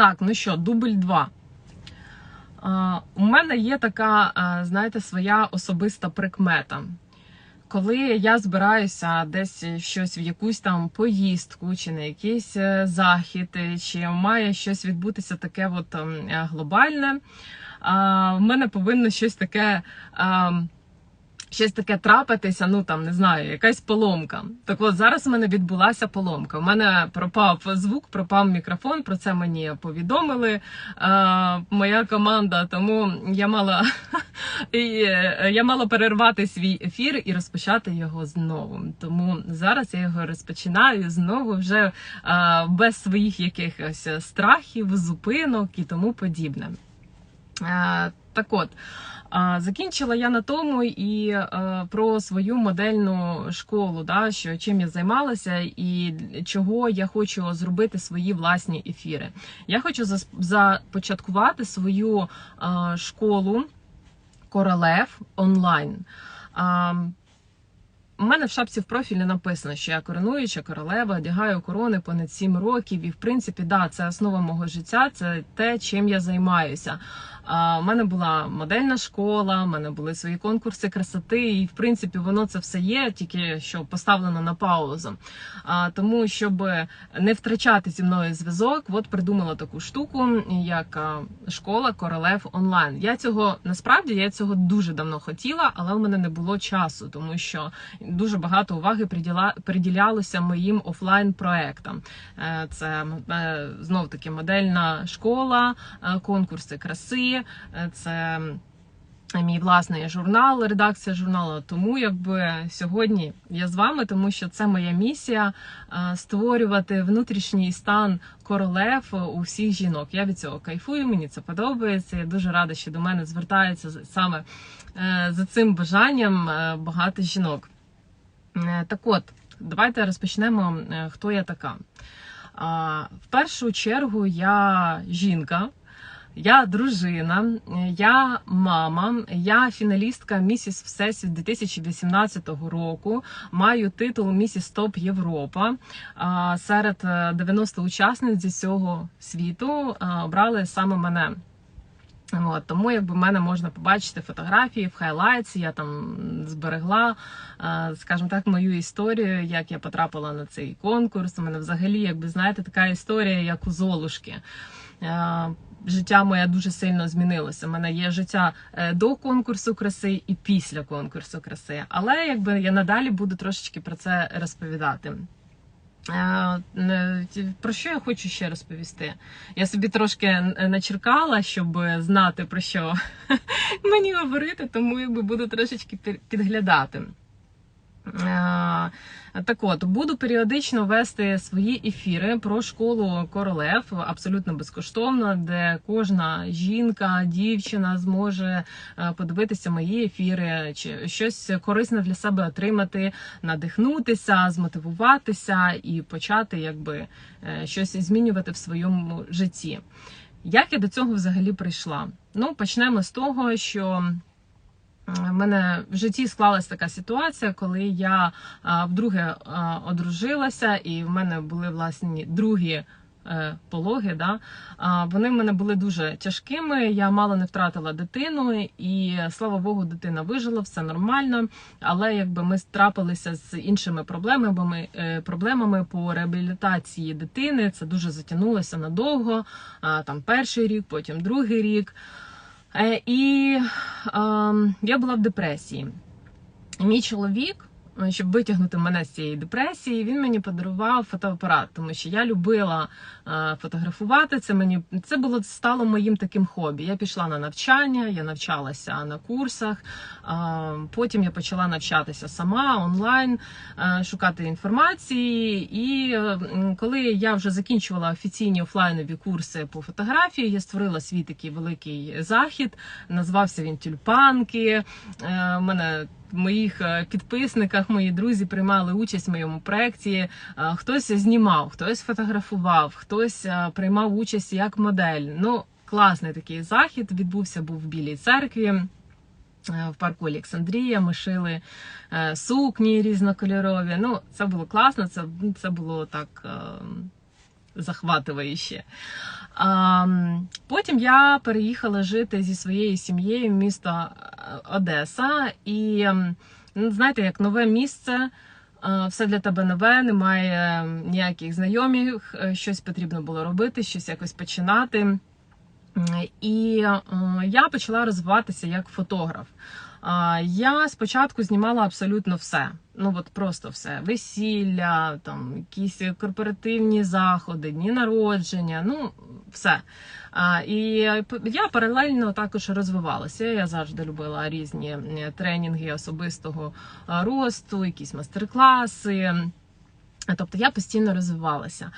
Так, ну що, дубль 2. У мене є така, знаєте, своя особиста прикмета. Коли я збираюся десь щось в якусь там поїздку, чи на якийсь е, захід, е, чи має щось відбутися таке от ем, е, глобальне, в мене повинно щось таке. А, Щось таке трапитися, ну там не знаю, якась поломка. Так от зараз у мене відбулася поломка. У мене пропав звук, пропав мікрофон. Про це мені повідомили е, моя команда. Тому я мала і, е, я мала перервати свій ефір і розпочати його знову. Тому зараз я його розпочинаю знову вже е, без своїх якихось страхів, зупинок і тому подібне. Е, так от. Закінчила я на тому і е, про свою модельну школу, да, що чим я займалася і чого я хочу зробити свої власні ефіри. Я хочу започаткувати свою е, школу королев онлайн. У мене в шапці в профілі написано, що я коронуюча королева, одягаю корони понад 7 років. І в принципі, да, це основа мого життя, це те, чим я займаюся. У мене була модельна школа, у мене були свої конкурси красоти, і в принципі воно це все є, тільки що поставлено на паузу. А, Тому, щоб не втрачати зі мною зв'язок, от придумала таку штуку, як школа королев онлайн. Я цього насправді я цього дуже давно хотіла, але в мене не було часу, тому що дуже багато уваги приділа, приділялося моїм офлайн проектам. Е, Це е, знов таки модельна школа, е, конкурси краси, е, це. Мій власний журнал, редакція журналу. Тому якби сьогодні я з вами, тому що це моя місія е, створювати внутрішній стан королев у всіх жінок. Я від цього кайфую, мені це подобається. Я дуже рада, що до мене звертаються саме е, за цим бажанням багато жінок. Так от, давайте розпочнемо, хто я така. В першу чергу я жінка. Я дружина, я мама, я фіналістка Місіс Всесвіт 2018 року. Маю титул Місіс Топ Європа. Серед е, 90 учасниць зі всього світу обрали саме мене. От, тому якби мене можна побачити фотографії в хайлайтсі, я там зберегла, е, скажімо так, мою історію, як я потрапила на цей конкурс. У мене взагалі, якби знаєте, така історія, як у Золушки. Життя моє дуже сильно змінилося. У мене є життя е, до конкурсу краси і після конкурсу краси. Але якби я надалі буду трошечки про це розповідати. Е, Про що я хочу ще розповісти? Я собі трошки начеркала, щоб знати про що мені говорити, тому якби буду трошечки пі- підглядати. Е, Так от, буду періодично вести свої ефіри про школу королев абсолютно безкоштовно, де кожна жінка, дівчина зможе е, подивитися мої ефіри, чи щось корисне для себе отримати, надихнутися, змотивуватися і почати якби е, щось змінювати в своєму житті. Як я до цього взагалі прийшла? Ну, почнемо з того, що в мене в житті склалася така ситуація, коли я вдруге одружилася, і в мене були власні другі. е, Пологи, да, вони в мене були дуже тяжкими. Я мало не втратила дитину, і слава Богу, дитина вижила, все нормально. Але якби ми трапилися з іншими проблемами, е, проблемами по реабілітації дитини, це дуже затягнулося надовго. Там перший рік, потім другий рік. Е, І ем, я була в депресії. Мій чоловік, щоб витягнути мене з цієї депресії, він мені подарував фотоапарат, тому що я любила е, фотографувати. Це мені це було стало моїм таким хобі. Я пішла на навчання, я навчалася на курсах. е, Потім я почала навчатися сама онлайн, е, шукати інформації. І коли я вже закінчувала офіційні офлайнові курси по фотографії, я створила свій такий великий захід. Назвався він Тюльпанки. У мене моїх е, підписниках мої друзі приймали участь в моєму проєкті. Е, Хтось знімав, хтось фотографував, хтось е, приймав участь як модель. Ну, класний такий захід відбувся був в Білій церкві. В парку Олександрія ми шили сукні різнокольорові. Ну, це було класно, це, це було так. Захватуюче. Потім я переїхала жити зі своєю сім'єю в місто е, Одеса. І ну, знаєте, як нове місце, е, все для тебе нове, немає ніяких знайомих, е, щось потрібно було робити, щось якось починати. І я почала розвиватися як фотограф. Я спочатку знімала абсолютно все. Ну от просто все. Весілля, там якісь корпоративні заходи, дні народження, ну все. А, І я паралельно також розвивалася. Я завжди любила різні е, тренінги особистого е, росту, якісь майстер-класи. Тобто я постійно розвивалася.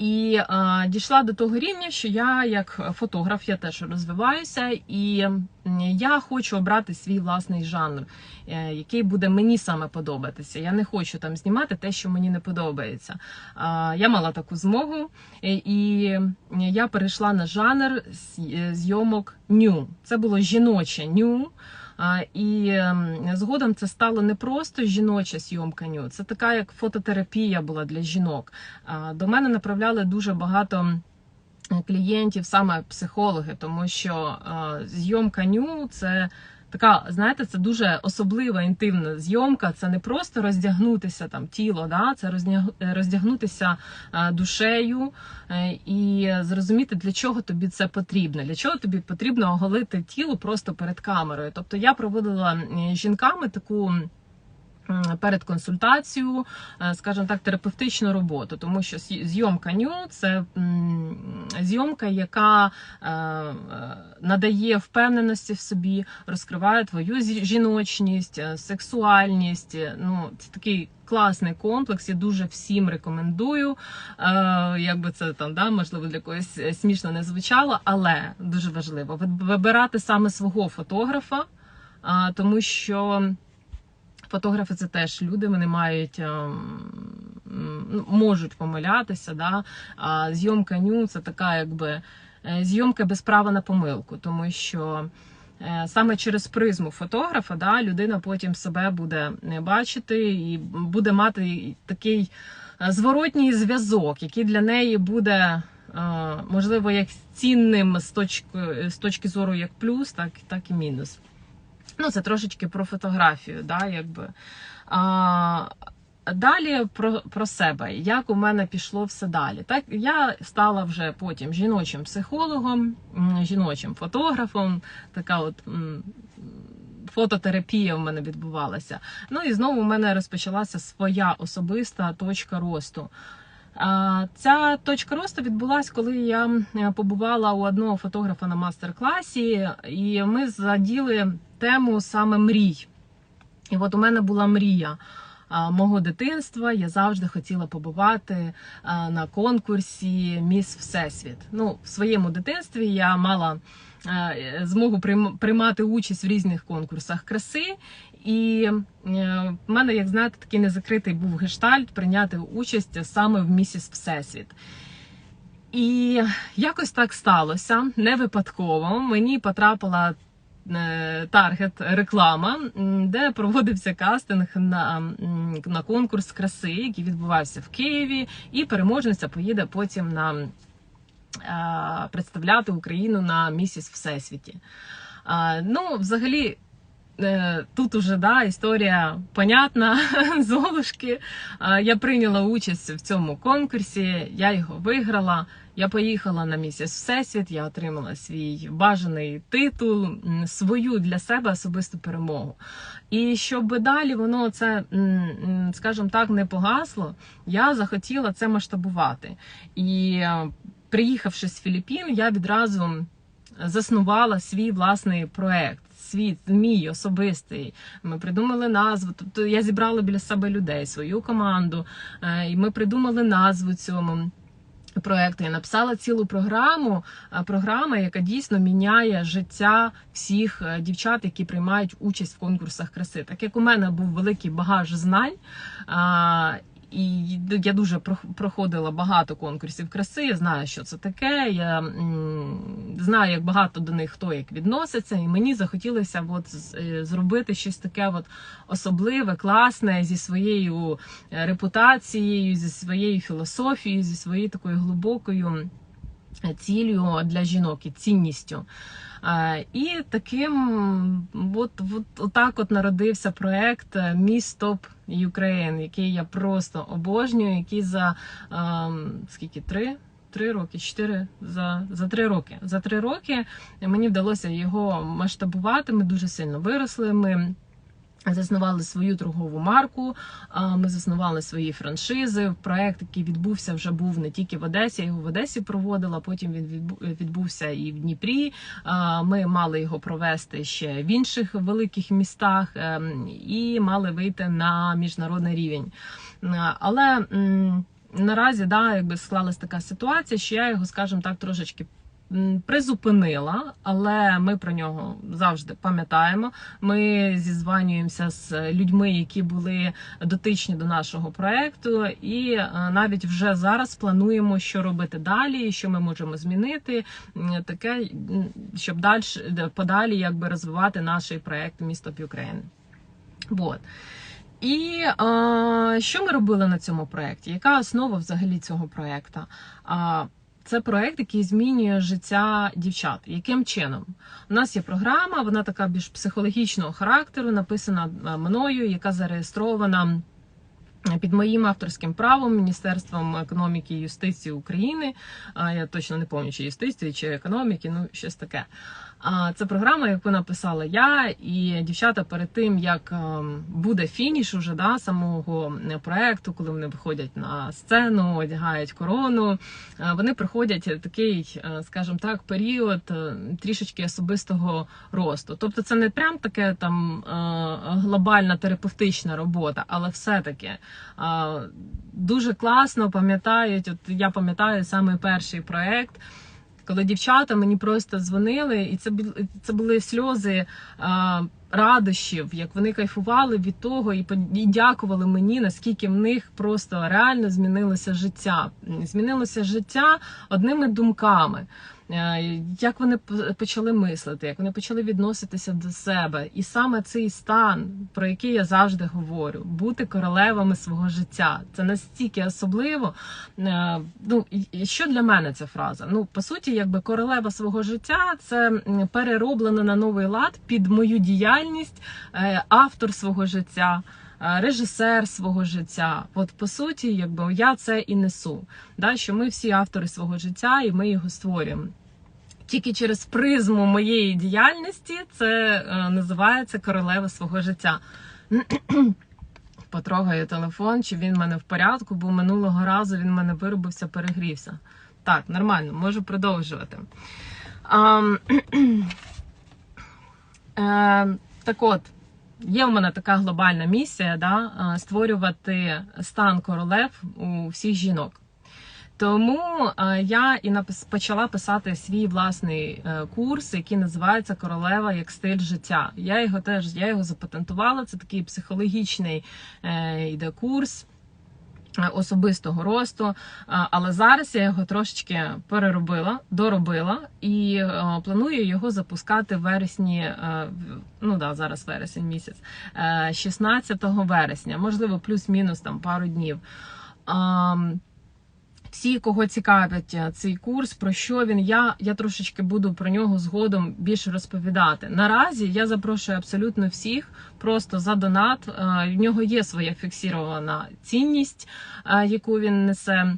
І е, дійшла до того рівня, що я, як фотограф, я теж розвиваюся, і я хочу обрати свій власний жанр, е, який буде мені саме подобатися. Я не хочу там знімати те, що мені не подобається. Е, я мала таку змогу, е, і я перейшла на жанр е, зйомок ню. Це було жіноче ню. І ем, згодом це стало не просто жіноча зйомка ню, це така як фототерапія була для жінок. До мене направляли дуже багато клієнтів, саме психологи, тому що е, зйомка ню це. Така, знаєте, це дуже особлива інтимна зйомка. Це не просто роздягнутися там тіло, да? це роздяг- роздягнутися е, душею е, і зрозуміти, для чого тобі це потрібно. Для чого тобі потрібно оголити тіло просто перед камерою. Тобто я проводила жінками таку. Перед консультацією, е, скажімо так, терапевтичну роботу, тому що зйомка ню це зйомка, яка е, е, надає впевненості в собі, розкриває твою жіночність, сексуальність. Ну, це такий класний комплекс. Я дуже всім рекомендую. Якби це там да, можливо для когось смішно не звучало, але дуже важливо вибирати саме свого фотографа, тому що. Фотографи це теж люди, вони мають ем, можуть помилятися. Да? А зйомка ню це така, якби е, зйомка без права на помилку, тому що е, саме через призму фотографа да, людина потім себе буде бачити і буде мати такий е, зворотній зв'язок, який для неї буде. Можливо, як цінним з точки, з точки зору як плюс, так, так і мінус. Ну, це трошечки про фотографію, да, якби. А, далі про, про себе. Як у мене пішло все далі. Так, я стала вже потім жіночим психологом, жіночим фотографом, така от. Фототерапія в мене відбувалася. Ну і знову у мене розпочалася своя особиста точка росту. Ця точка росту відбулася, коли я побувала у одного фотографа на мастер-класі, і ми заділи тему саме мрій. І от у мене була мрія мого дитинства. Я завжди хотіла побувати на конкурсі Міс Всесвіт. Ну, в своєму дитинстві я мала е, змогу приймати участь в різних конкурсах краси. І е, в мене, як знаєте, такий незакритий був гештальт прийняти участь саме в місіс Всесвіт. І якось так сталося не випадково. Мені потрапила е, таргет реклама, де проводився кастинг на, на конкурс краси, який відбувався в Києві, і переможниця поїде потім на е, представляти Україну на місіс Всесвіті. Ну, взагалі. Е, Тут уже да, історія понятна, золушки. Я прийняла участь в цьому конкурсі, я його виграла. Я поїхала на місяць Всесвіт, я отримала свій бажаний титул, свою для себе особисту перемогу. І щоб далі воно це, скажімо так, не погасло, я захотіла це масштабувати. І е, приїхавши з Філіппін, я відразу заснувала свій власний проект. Свій мій особистий. Ми придумали назву. Тобто я зібрала біля себе людей, свою команду, е, і ми придумали назву цьому проекту. Я написала цілу програму, е, програма, яка дійсно міняє життя всіх е, дівчат, які приймають участь в конкурсах краси. Так як у мене був великий багаж знань. І я дуже прох- проходила багато конкурсів краси. Я знаю, що це таке. Я знаю, як багато до них хто як відноситься, і мені захотілося от е, зробити щось таке от особливе, класне зі своєю е, репутацією, зі своєю філософією, зі своєю такою глибокою е, ціллю для жінок і цінністю. Е, І таким от, от, отак от народився проект Мій Стоп Top який я просто обожнюю, який за ем, скільки три? Три роки, чотири за, за три роки. За три роки мені вдалося його масштабувати. Ми дуже сильно виросли. Ми Заснували свою торгову марку, ми заснували свої франшизи. Проект, який відбувся, вже був не тільки в Одесі, я його в Одесі проводила. Потім він відбу- відбувся і в Дніпрі. Ми мали його провести ще в інших великих містах ем, і мали вийти на міжнародний рівень. Але наразі да, якби склалась така ситуація, що я його, скажімо так, трошечки. Призупинила, але ми про нього завжди пам'ятаємо. Ми зізванюємося з людьми, які були дотичні до нашого проекту, і е, навіть вже зараз плануємо, що робити далі, що ми можемо змінити, таке, щоб далі подалі якби розвивати наш проект Місто Ukraine. Вот. І е, що ми робили на цьому проєкті? Яка основа взагалі цього проєкту? А, це проект, який змінює життя дівчат. Яким чином? У нас є програма, вона така більш психологічного характеру, написана е, мною, яка зареєстрована під моїм авторським правом Міністерством економіки і юстиції України. Я точно не пам'ятаю, чи юстиції, чи економіки, ну щось таке. Це програма, яку написала я, і дівчата перед тим, як ем, буде фініш уже да, самого е, проекту, коли вони виходять на сцену, одягають корону, е, вони проходять такий, е, скажімо так, період трішечки особистого росту. Тобто, це не прям таке там глобальна терапевтична робота, але все-таки дуже класно пам'ятають. От я пам'ятаю саме перший проект коли дівчата мені просто дзвонили, і це це були сльози а, радощів, як вони кайфували від того і, і дякували мені, наскільки в них просто реально змінилося життя. Змінилося життя одними думками. Е, Як вони почали мислити, як вони почали відноситися до себе, і саме цей стан, про який я завжди говорю, бути королевами свого життя, це настільки особливо. Е, Ну що для мене ця фраза? Ну по суті, якби королева свого життя, це перероблено на новий лад під мою діяльність, е, автор свого життя. Режисер свого життя, от по суті, якби я це і несу. Да, що ми всі автори свого життя, і ми його створюємо. Тільки через призму моєї діяльності це е, називається королева свого життя. Потрогаю телефон, чи він в мене в порядку, бо минулого разу він в мене виробився, перегрівся. Так, нормально, можу продовжувати. А, е, так от, є в мене така глобальна місія да, е, створювати стан королев у всіх жінок. Тому е, я і почала писати свій власний е, курс, який називається Королева як стиль життя. Я його теж я його запатентувала. Це такий психологічний е, йде курс. е, Особистого росту, але зараз я його трошечки переробила, доробила і е, планую його запускати в вересні. е, Ну да, зараз вересень місяць, е, 16 вересня, можливо, плюс-мінус там пару днів. Всі, кого цікавить е, цей курс, про що він, я, я трошечки буду про нього згодом більше розповідати. Наразі я запрошую абсолютно всіх просто за донат. Е, В нього є своя фіксірована цінність, е, яку він несе.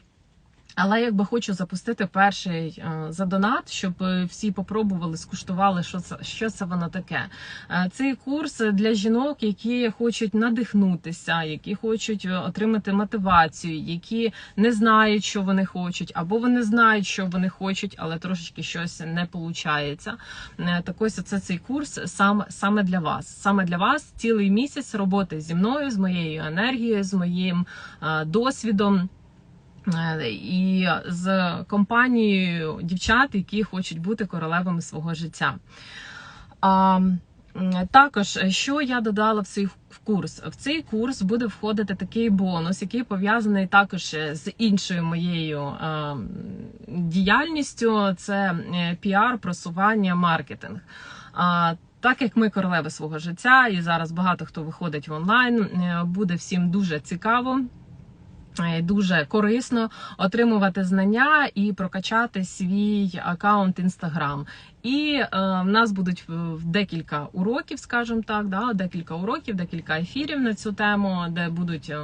Але якби хочу запустити перший е, за донат, щоб всі попробували, скуштували, що це що це воно таке. Е, Цей курс для жінок, які хочуть надихнутися, які хочуть е, отримати мотивацію, які не знають, що вони хочуть, або вони знають, що вони хочуть, але трошечки щось не виходить. Так ось це цей курс саме, саме для вас. Саме для вас цілий місяць роботи зі мною, з моєю енергією, з моїм досвідом. Е, І з компанією дівчат, які хочуть бути королевами свого життя. Також, що я додала в цей курс? В цей курс буде входити такий бонус, який пов'язаний також з іншою моєю е, діяльністю. Це е, піар, просування, маркетинг. А, так як ми королеви свого життя, і зараз багато хто виходить в онлайн, е, буде всім дуже цікаво. Е, Дуже корисно отримувати знання і прокачати свій аккаунт Instagram. І е, в нас будуть в декілька уроків, скажімо так, да, декілька уроків, декілька ефірів на цю тему, де будуть е,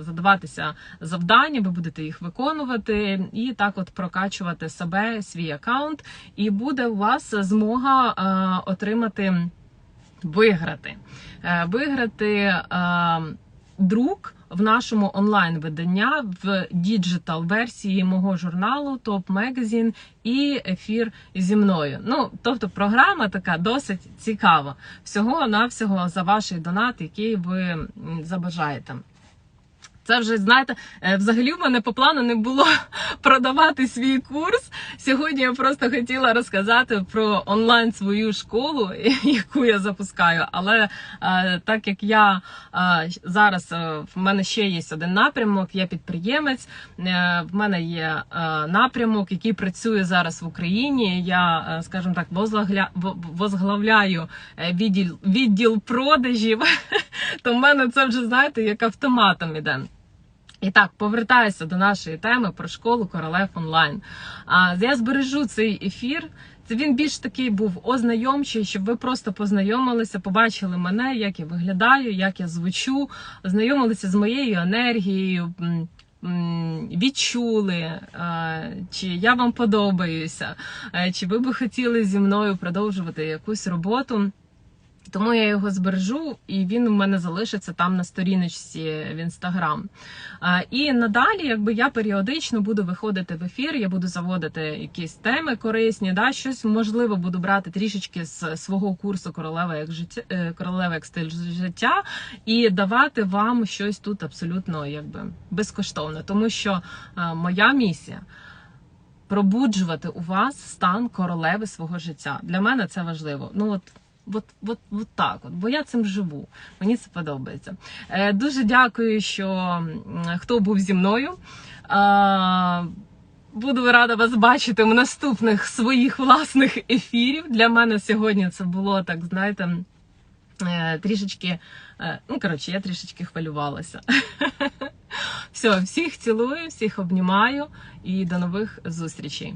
задаватися завдання, ви будете їх виконувати, і так от прокачувати себе, свій аккаунт, і буде у вас змога е, отримати виграти. Е, Виграти е, друк в нашому онлайн видання в діджитал версії мого журналу Топ Мегазін і ефір зі мною. Ну тобто, програма така досить цікава. Всього навсього за ваш донат, який ви забажаєте. Це вже знаєте, е, взагалі в мене по плану не було продавати свій курс. Сьогодні я просто хотіла розказати про онлайн свою школу, яку я запускаю. Але е, так як я е, зараз в мене ще є один напрямок, я підприємець. В мене є напрямок, який працює зараз в Україні. Я, скажімо так, возглавля- возглавляю відділ відділ продажів. То в мене це вже знаєте, як автоматом іде. І так, повертаюся до нашої теми про школу королев онлайн. А я збережу цей ефір. Це він більш такий був ознайомчий, щоб ви просто познайомилися, побачили мене, як я виглядаю, як я звучу, ознайомилися з моєю енергією. Відчули, е, чи я вам подобаюся, е, чи ви би хотіли зі мною продовжувати якусь роботу. Тому я його збережу, і він у мене залишиться там на сторіночці в інстаграм. І надалі, якби я періодично буду виходити в ефір, я буду заводити якісь теми корисні, да, щось можливо буду брати трішечки з свого курсу королева як життя, е, королева як стиль життя, і давати вам щось тут абсолютно якби безкоштовно, тому що е, моя місія. Пробуджувати у вас стан королеви свого життя. Для мене це важливо. Ну от От, от, от так, от, бо я цим живу. Мені це подобається. Е, дуже дякую, що хто був зі мною. Е, буду рада вас бачити в наступних своїх власних ефірів. Для мене сьогодні це було так, знаєте, е, трішечки. е, ну, коротше, я трішечки хвилювалася. Все, всіх цілую, всіх обнімаю і до нових зустрічей.